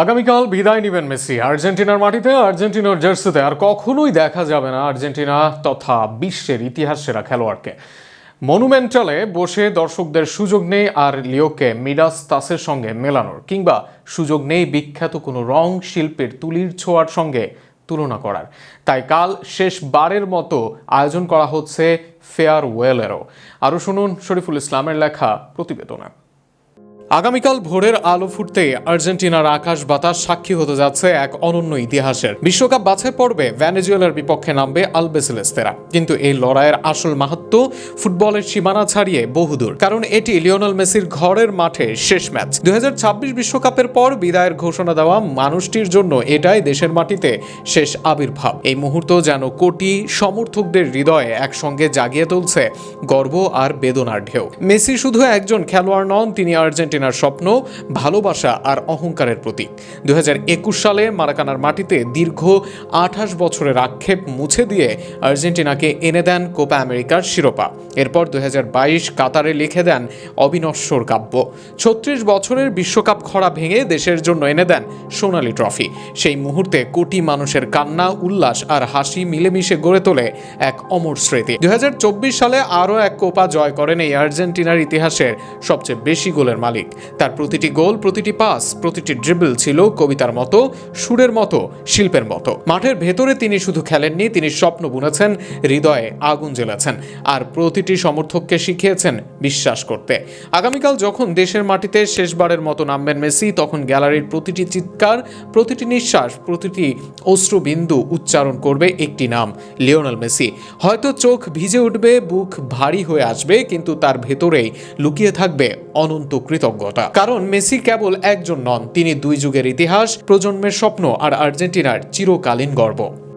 আগামীকাল বিদায় নেবেন মেসি। আর্জেন্টিনার মাটিতে আর্জেন্টিনার জার্সিতে আর কখনোই দেখা যাবে না আর্জেন্টিনা তথা বিশ্বের ইতিহাস সেরা খেলোয়াড়কে। মনুমেন্টালে বসে দর্শকদের সুযোগ নেই আর লিওকে মিডাস তাসের সঙ্গে মেলানোর, কিংবা সুযোগ নেই বিখ্যাত কোনো রং শিল্পের তুলির ছোঁয়ার সঙ্গে তুলনা করার। তাই কাল শেষবারের মতো আয়োজন করা হচ্ছে ফেয়ারওয়েলেরও। আরও শুনুন শরীফুল ইসলামের লেখা প্রতিবেদনে। আগামীকাল ভোরের আলো ফুটতে আর্জেন্টিনার আকাশ বাতাস সাক্ষী হতে যাচ্ছে এক অনন্য ইতিহাসের। বিশ্বকাপ বাছাই পর্বে ভ্যানেজুয়েলার বিপক্ষে নামবে আলবেসেলেস্তেরা। কিন্তু এই লড়াইয়ের আসল মাহাত্ম ফুটবলের সীমানা ছাড়িয়ে বহুদূর। কারণ এটি লিওনাল মেসির ঘরের মাঠে শেষ ম্যাচ। দুই বিশ্বকাপের পর বিদায়ের ঘোষণা দেওয়া মানুষটির জন্য এটাই দেশের মাটিতে শেষ আবির্ভাব। এই মুহূর্ত যেন কোটি সমর্থকদের হৃদয়ে একসঙ্গে জাগিয়ে তুলছে গর্ব আর বেদনার ঢেউ। মেসি শুধু একজন খেলোয়াড় নন, তিনি আর্জেন্টিনার স্বপ্ন, ভালোবাসা আর অহংকারের প্রতীক। দুই হাজার একুশ সালে মারাকানার মাটিতে দীর্ঘ আঠাশ বছরের আক্ষেপ মুছে দিয়ে আর্জেন্টিনাকে এনে দেন কোপা আমেরিকার শিরোপা। এরপর দুই হাজার বাইশ কাতারে লিখে দেন অবিনশ্বর কাব্য। ছত্রিশ বছরের বিশ্বকাপ খরা ভেঙে দেশের জন্য এনে দেন সোনালী ট্রফি। সেই মুহূর্তে কোটি মানুষের কান্না, উল্লাস আর হাসি মিলেমিশে গড়ে তোলে এক অমর স্মৃতি। দুই হাজার চব্বিশ সালে আরও এক কোপা জয় করেন এই আর্জেন্টিনার ইতিহাসের সবচেয়ে বেশি গোলের মালিক। তার প্রতিটি গোল, প্রতিটি পাস, প্রতিটি ড্রিবল ছিল কবিতার মতো, সুরের মতো, শিল্পের মতো। মাঠের ভেতরে তিনি শুধু খেলেননি, তিনি স্বপ্ন বুনেছেন, হৃদয়ে আগুন জ্বেলেছেন আর প্রতিটি সমর্থককে শিখিয়েছেন বিশ্বাস করতে। আগামীকাল যখন দেশের মাটিতে শেষবারের মতো নামবেন মেসি, তখন গ্যালারির প্রতিটি চিৎকার, প্রতিটি নিঃশ্বাস, প্রতিটি অশ্রুবিন্দু উচ্চারণ করবে একটি নাম, লিওনাল মেসি। হয়তো চোখ ভিজে উঠবে, বুক ভারী হয়ে আসবে, কিন্তু তার ভেতরেই লুকিয়ে থাকবে অনন্ত কৃতজ্ঞতা কারণ মেসি কেবল একজন নন, তিনি দুই যুগের ইতিহাস, প্রজন্মের স্বপ্ন আর আর্জেন্টিনার চিরকালীন গর্ব।